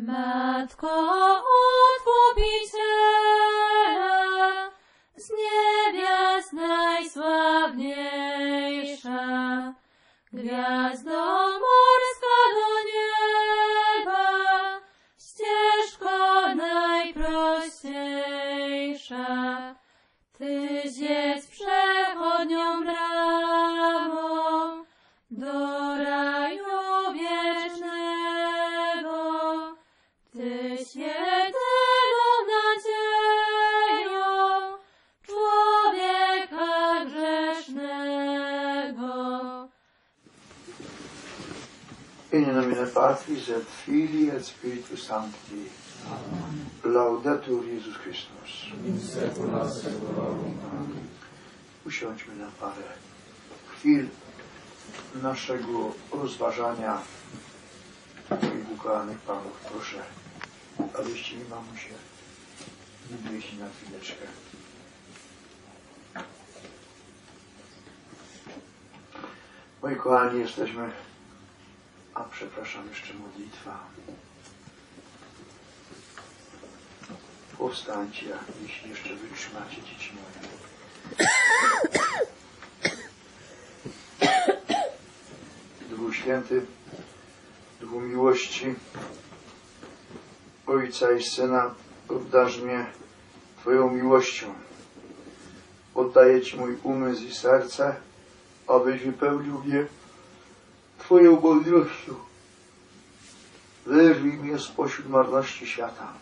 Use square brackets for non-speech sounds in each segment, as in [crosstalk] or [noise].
Matko Odkupiciela, z niebios najsławniejsza, gwiazdo In nomine Patris et Filii et Spiritus Sancti. Laudetur Jezus Chrystus. Usiądźmy na parę chwil naszego rozważania moich ukochanych panów. Proszę, abyście mi mamusie wywieźli na chwileczkę. Moi kochani, jesteśmy a przepraszam, jeszcze modlitwa. Powstańcie, jeśli jeszcze wytrzymacie, dzieci moje. [coughs] Duchu Święty, Duchu miłości, Ojca i Syna, obdarz mnie Twoją miłością. Oddaję Ci mój umysł i serce, abyś wypełnił mnie Twoją mądrością. Wyrwij mnie spośród marności świata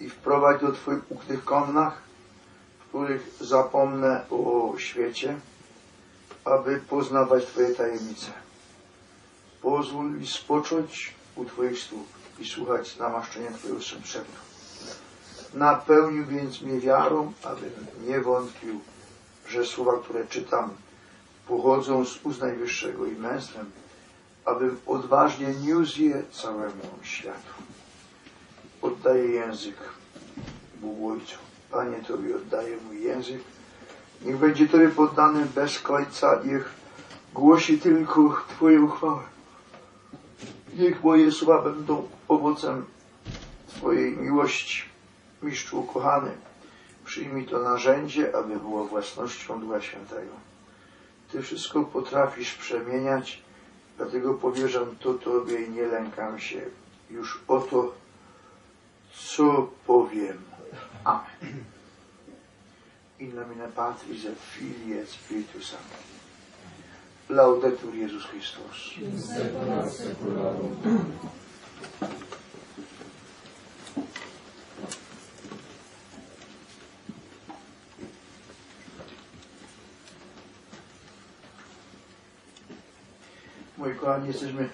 i wprowadź do Twoich ukrytych komnach, w których zapomnę o świecie, aby poznawać Twoje tajemnice. Pozwól mi spocząć u Twoich stóp i słuchać namaszczenia Twojego szeptu. Napełnił więc mnie wiarą, abym nie wątpił, że słowa, które czytam, pochodzą z ust Najwyższego i męstwem, abym odważnie niósł je całemu światu. Oddaję język Bóg Ojcu. Panie, Tobie oddaję mój język. Niech będzie Tobie poddany bez końca, niech głosi tylko Twoją chwałę. Niech moje słowa będą owocem Twojej miłości. Mistrzu kochany, przyjmij to narzędzie, aby było własnością Ducha Świętego. Ty wszystko potrafisz przemieniać, dlatego powierzam to Tobie i nie lękam się już o to, co powiem. Amen. In nomine Patris et Filii et Spiritus Sancti. Laudetur Jezus Chrystus. Moi kochani, jesteśmy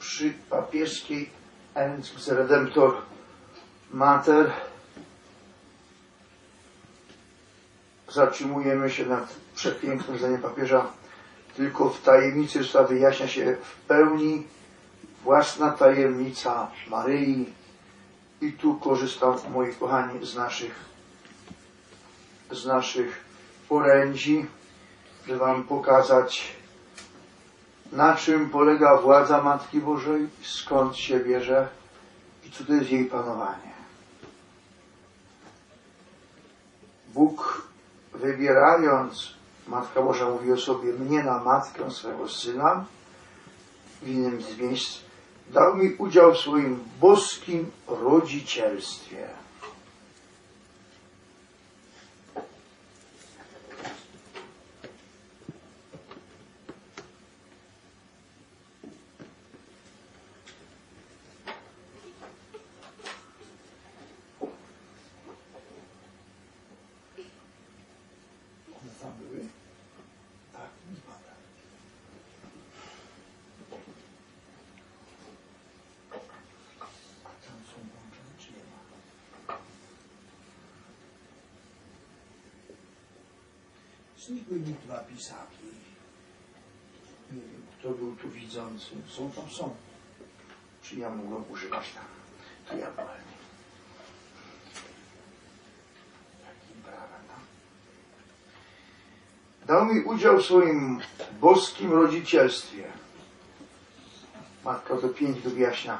przy papieskiej Encyklce Redemptor Mater. Zatrzymujemy się nad przepięknym zdaniem papieża. Tylko w tajemnicy Chrystusa wyjaśnia się w pełni własna tajemnica Maryi. I tu korzystam, moi kochani, z naszych, z naszych orędzi, żeby Wam pokazać, na czym polega władza Matki Bożej, skąd się bierze i co to jest jej panowanie. Bóg wybierając, Matka Boża mówi o sobie, mnie na matkę swego Syna, w innym z miejsc, dał mi udział w swoim boskim rodzicielstwie. One tam były? Tak, nie spada. A tam są włączone, czy nie ma? Znikły mi dwa pisaki. Nie wiem, kto był tu widzący. Są tam, są. Czy ja mogłem używać tam? To ja byłem. Prawem tam? Dał mi udział w swoim boskim rodzicielstwie. Matka to pięć wyjaśnia.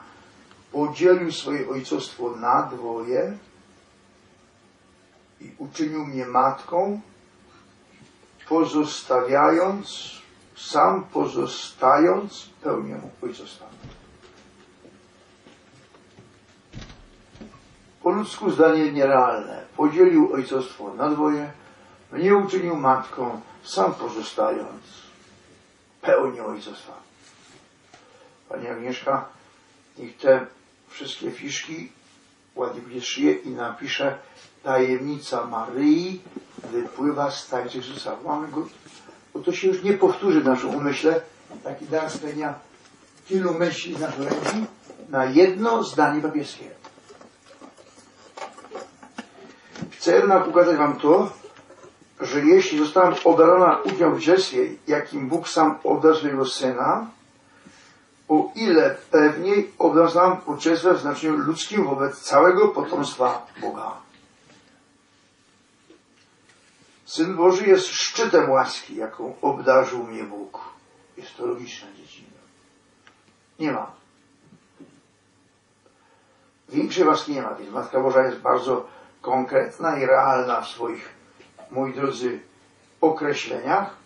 podzielił swoje ojcostwo na dwoje i uczynił mnie matką, pozostawiając, sam pozostając pełnią ojcostwa. Po ludzku zdanie nierealne. Podzielił ojcostwo na dwoje, mnie uczynił matką, sam pozostając pełnią ojcostwa. Pani Agnieszka, niech te wszystkie fiszki ładnie będzie szyje i napisze tajemnica Maryi wypływa z tańca Jezusa. Mamy go, bo to się już nie powtórzy w naszym umyśle. Taki dar spełnia tylu myśli z naszej ręki na jedno zdanie papieskie. Chcę jednak pokazać Wam to, że jeśli zostałam oddana udział w jakim Bóg sam oddał swojego Syna, o ile pewniej oddał uczestnictwo w znaczeniu ludzkim wobec całego potomstwa Boga. Syn Boży jest szczytem łaski, jaką obdarzył mnie Bóg. Jest to logiczna dziedzina. Nie ma. Większej łaski nie ma, więc Matka Boża jest bardzo konkretna i realna w swoich, moi drodzy, określeniach.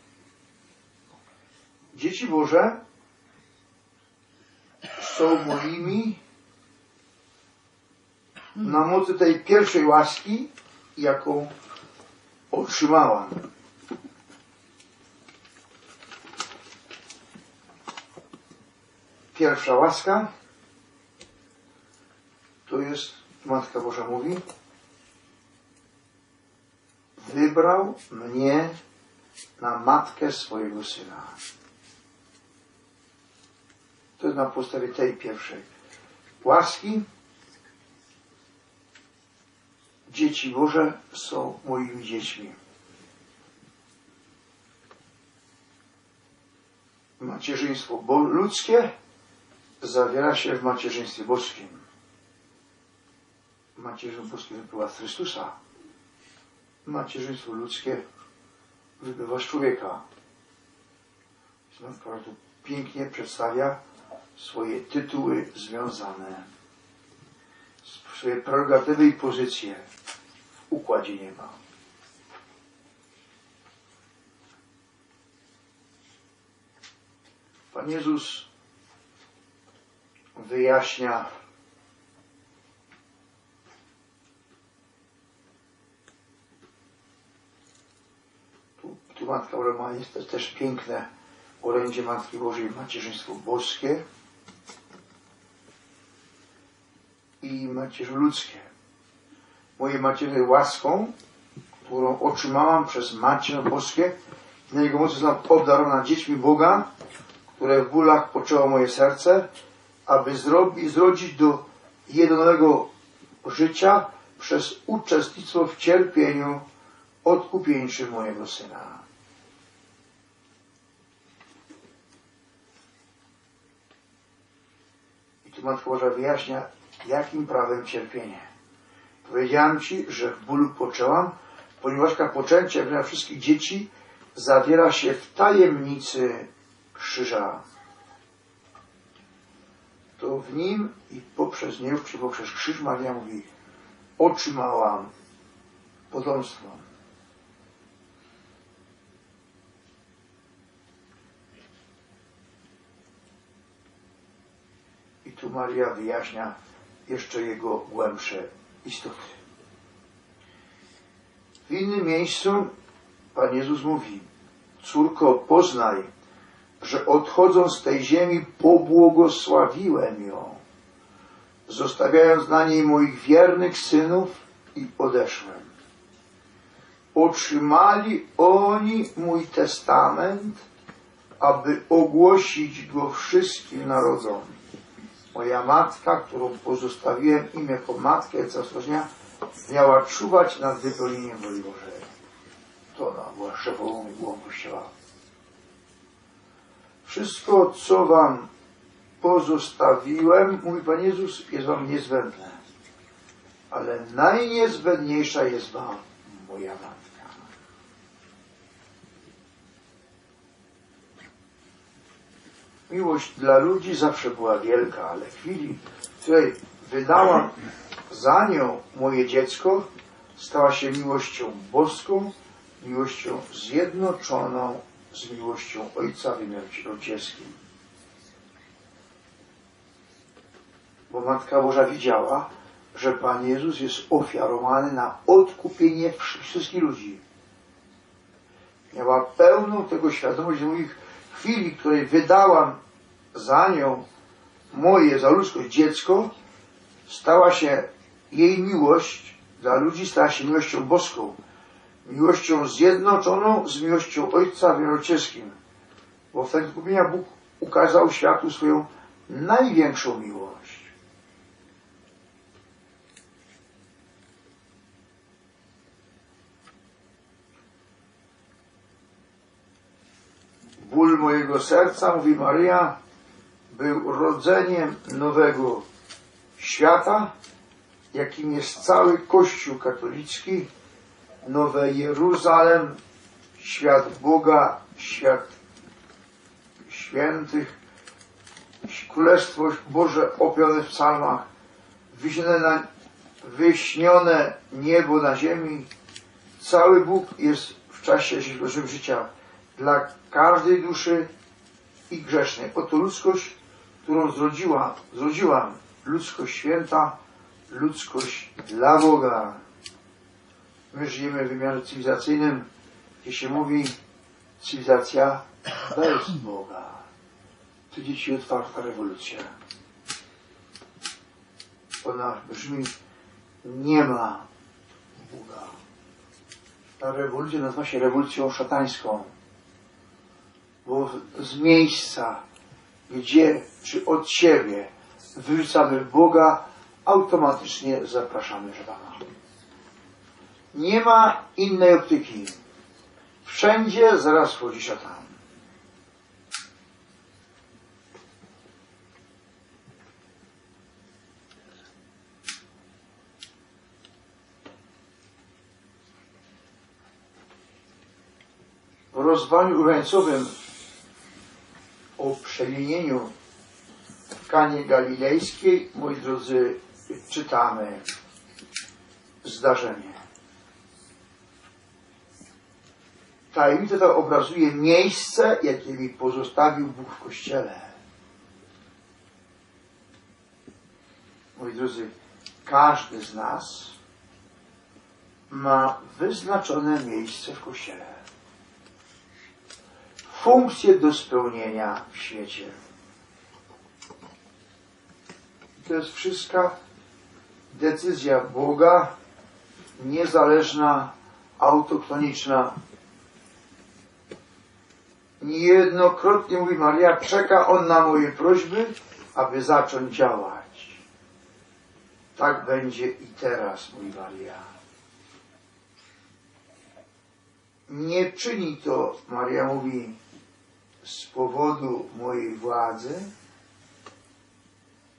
Dzieci Boże są moimi na mocy tej pierwszej łaski, jaką otrzymałam. Pierwsza łaska to jest, Matka Boża mówi, wybrał mnie na matkę swojego syna. To jest na podstawie tej pierwszej łaski. Dzieci Boże są moimi dziećmi. Macierzyństwo ludzkie zawiera się w macierzyństwie boskim. Macierzyństwo boskie wypływa z Chrystusa. Macierzyństwo ludzkie wybywa z człowieka. Tu pięknie przedstawia swoje tytuły związane, swoje prerogatywy i pozycje w układzie nieba. Pan Jezus wyjaśnia tu, tu Matka Roma jest to też piękne orędzie Matki Bożej macierzyństwo boskie i macierz ludzkie. Moje macierzyństwo łaską, którą otrzymałam przez Macierz Boskie na Jego mocy zostałam obdarowana dziećmi Boga, które w bólach poczęło moje serce, aby zrobić, zrodzić do jednego życia przez uczestnictwo w cierpieniu odkupieńczym mojego Syna. Boża wyjaśnia, jakim prawem cierpienie. Powiedziałam Ci, że w bólu poczęłam, ponieważ poczęcie, dla wszystkich dzieci, zawiera się w tajemnicy krzyża. To w nim i poprzez niego, czy poprzez krzyż Maria mówi, otrzymałam potomstwo. Tu Maria wyjaśnia jeszcze jego głębsze istoty. W innym miejscu Pan Jezus mówi, córko, poznaj, że odchodząc z tej ziemi pobłogosławiłem ją, zostawiając na niej moich wiernych synów i odeszłem. Otrzymali oni mój testament, aby ogłosić go wszystkim narodom. Moja matka, którą pozostawiłem im jako matkę Cesarstwa miała czuwać nad wypełnieniem woli Bożej. To ona była szefową igłą Kościoła. Wszystko, co wam pozostawiłem, mówi Pan Jezus, jest wam niezbędne. Ale najniezbędniejsza jest wam moja matka. Miłość dla ludzi zawsze była wielka, ale w chwili, której wydałam za nią moje dziecko, stała się miłością boską, miłością zjednoczoną z miłością Ojca w rodzieskim. Bo Matka Boża widziała, że Pan Jezus jest ofiarowany na odkupienie wszystkich ludzi. Miała pełną tego świadomość, że mówi, w chwili, której wydałam za nią moje, za ludzkość dziecko, stała się jej miłość dla ludzi, stała się miłością boską, miłością zjednoczoną z miłością Ojca Wieloczeskim. Bo w tego skupienia Bóg ukazał światu swoją największą miłość. Mojego serca, mówi Maryja, był rodzeniem nowego świata, jakim jest cały Kościół katolicki, Nowe Jeruzalem, świat Boga, świat świętych, Królestwo Boże opione w psalmach, na, wyśnione niebo na ziemi. Cały Bóg jest w czasie naszego życia dla każdej duszy i grzesznej. Oto ludzkość, którą zrodziła, zrodziłam, ludzkość święta, ludzkość dla Boga. My żyjemy w wymiarze cywilizacyjnym, gdzie się mówi cywilizacja bez Boga. Tu dzieci otwarta rewolucja. Ona brzmi nie ma Boga. Ta rewolucja nazywa się rewolucją szatańską. Bo z miejsca, gdzie czy od siebie wyrzucamy Boga, automatycznie zapraszamy szatana. Nie ma innej optyki. Wszędzie zaraz wchodzi szatan. Rozwaniu urańcowym o przemienieniu w Kanie Galilejskiej, moi drodzy, czytamy zdarzenie. Tajemnica ta obrazuje miejsce, jakie mi pozostawił Bóg w Kościele. Moi drodzy, każdy z nas ma wyznaczone miejsce w Kościele. Funkcję do spełnienia w świecie. To jest wszystka decyzja Boga, niezależna, autoktoniczna. Niejednokrotnie mówi Maria, czeka on na moje prośby, aby zacząć działać. Tak będzie i teraz, mówi Maria. Nie czyni to, Maria mówi, z powodu mojej władzy,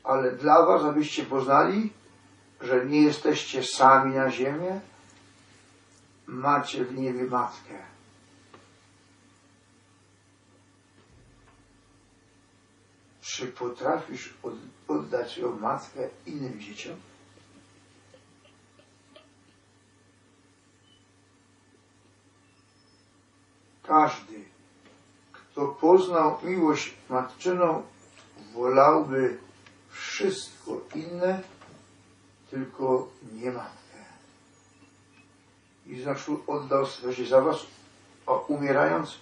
ale dla was, abyście poznali, że nie jesteście sami na ziemię, macie w niebie matkę. Czy potrafisz oddać swoją matkę innym dzieciom? Każdy, kto poznał miłość matczyną, wolałby wszystko inne, tylko nie matkę. I znaczy oddał swoje za was, a umierając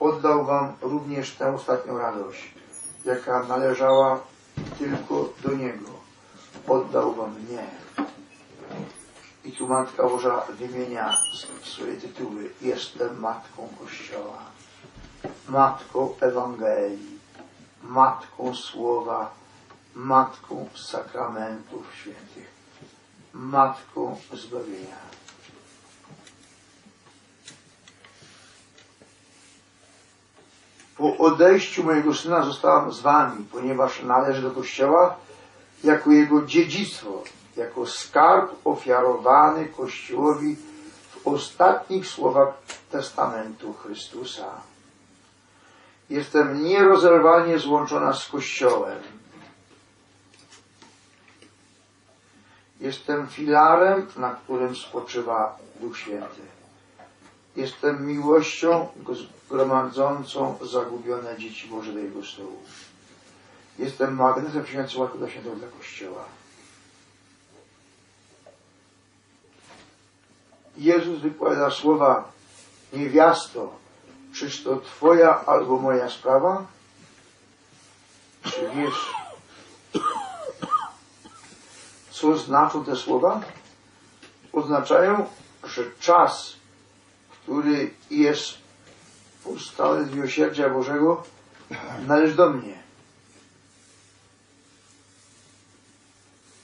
oddał wam również tę ostatnią radość, jaka należała tylko do Niego. Oddał wam mnie. I tu Matka Boża wymienia swoje tytuły. Jestem Matką Kościoła, Matką Ewangelii, Matką Słowa, Matką sakramentów świętych, Matką zbawienia. Po odejściu mojego syna zostałam z wami, ponieważ należy do Kościoła jako jego dziedzictwo, jako skarb ofiarowany Kościołowi w ostatnich słowach testamentu Chrystusa. Jestem nierozerwalnie złączona z Kościołem Jestem filarem, na którym spoczywa Duch Święty. Jestem miłością gromadzącą zagubione dzieci Boże do Jego stołu. Jestem magnesem przyjmującym do Świętego dla Kościoła. Jezus wypowiada słowa niewiasto, czyż to Twoja albo moja sprawa? Czy wiesz, co znaczą te słowa? Oznaczają, że czas, który jest powstały z miłosierdzia Bożego, należy do mnie.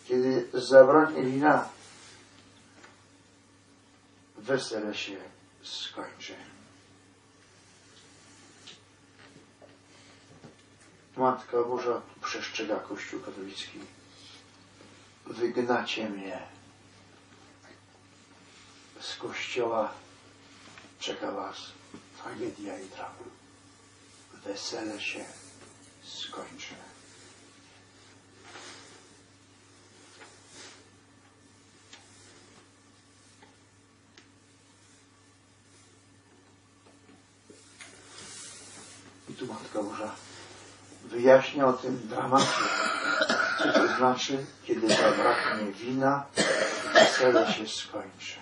Kiedy zabraknie wina, wesele się skończy. Matka Boża przestrzega Kościół katolicki. Wygnacie mnie z Kościoła. Czeka Was tragedia i dramat. Wesele się skończy. I tu Matka Boża wyjaśnia o tym dramacie, co to znaczy, kiedy zabraknie wina, wesele się skończy.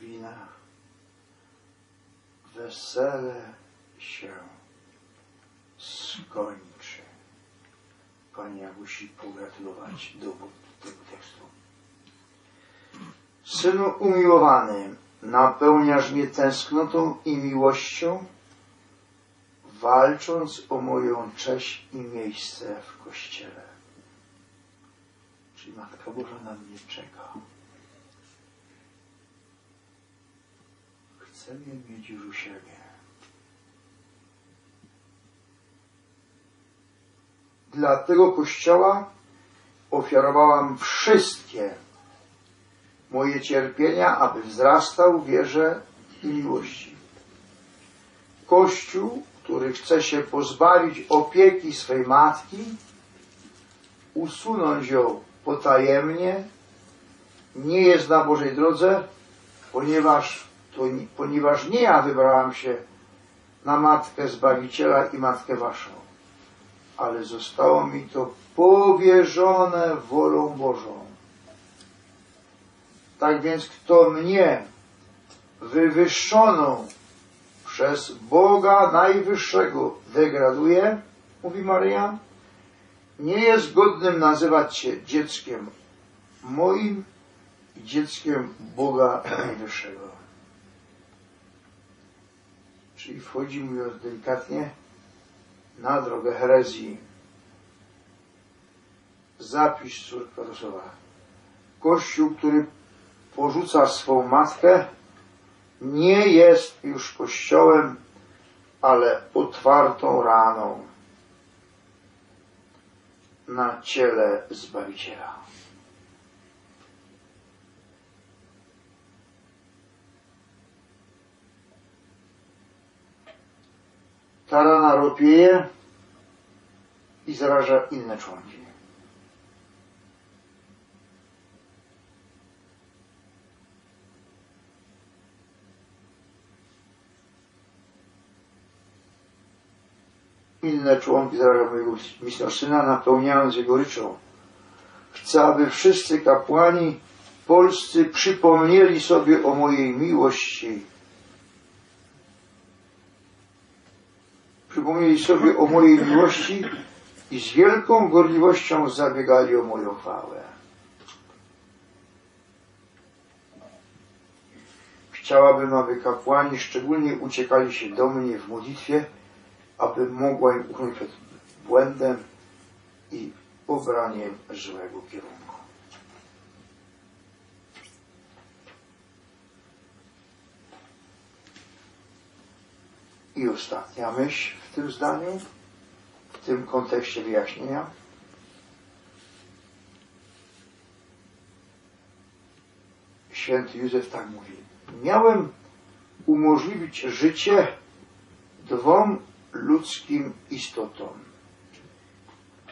Wina, wesele się skończy. Pani musi pogratulować dowód tego tekstu. Synu umiłowany, napełniasz mnie tęsknotą i miłością, walcząc o moją cześć i miejsce w Kościele. Czyli Matka Boża na mnie czeka. Chce mnie mieć już u siebie. Dla tego Kościoła ofiarowałam wszystkie moje cierpienia, aby wzrastał w wierze i miłości. Kościół, który chce się pozbawić opieki swej matki, usunąć ją potajemnie, nie jest na Bożej drodze, ponieważ, to, ponieważ nie ja wybrałam się na Matkę Zbawiciela i Matkę Waszą, ale zostało mi to powierzone wolą Bożą. Tak więc kto mnie wywyższoną przez Boga Najwyższego degraduje, mówi Maryja, nie jest godnym nazywać się dzieckiem moim i dzieckiem Boga Najwyższego. Czyli wchodzi, mówiąc delikatnie, na drogę herezji. Zapisz córka do słowa. Kościół, który porzuca swą matkę, nie jest już kościołem, ale otwartą raną na ciele Zbawiciela. Ta rana ropieje i zaraża inne członki. inne członki zaraża mojego mistra syna, napełniając jego ryczą. Chcę, aby wszyscy kapłani polscy przypomnieli sobie o mojej miłości. Przypomnieli sobie o mojej miłości i z wielką gorliwością zabiegali o moją chwałę. Chciałabym, aby kapłani szczególnie uciekali się do mnie w modlitwie, aby mogła im uchronić przed błędem i obraniem złego kierunku. I ostatnia myśl w tym zdaniu, w tym kontekście wyjaśnienia. Święty Józef tak mówi. miałem umożliwić życie dwom ludzkim istotom.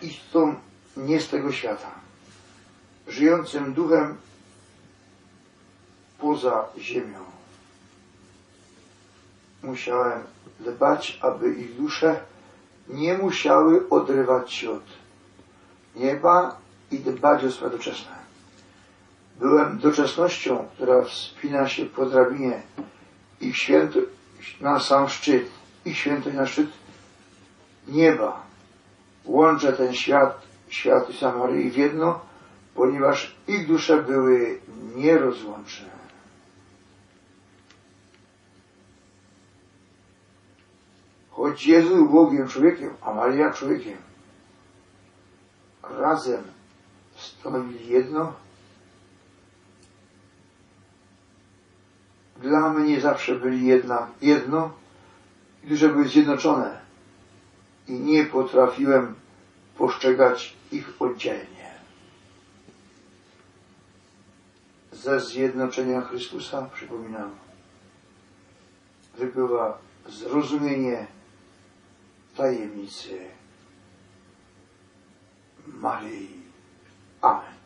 Istotom nie z tego świata, żyjącym duchem poza ziemią. Musiałem dbać, aby ich dusze nie musiały odrywać się od nieba i dbać o swoje doczesne. Byłem doczesnością, która wspina się po drabinie ich święto, na sam szczyt, ich świętość na szczyt nieba. Łączę ten świat, świat i Samaryi w jedno, ponieważ ich dusze były nierozłączne. Choć Jezus Bogiem człowiekiem, a Maria człowiekiem, razem stanowili jedno, dla mnie zawsze byli jedna, jedno. Dusze były zjednoczone. I nie potrafiłem postrzegać ich oddzielnie. Ze zjednoczenia Chrystusa, przypominam, wypływa zrozumienie tajemnicy Maryi. Amen.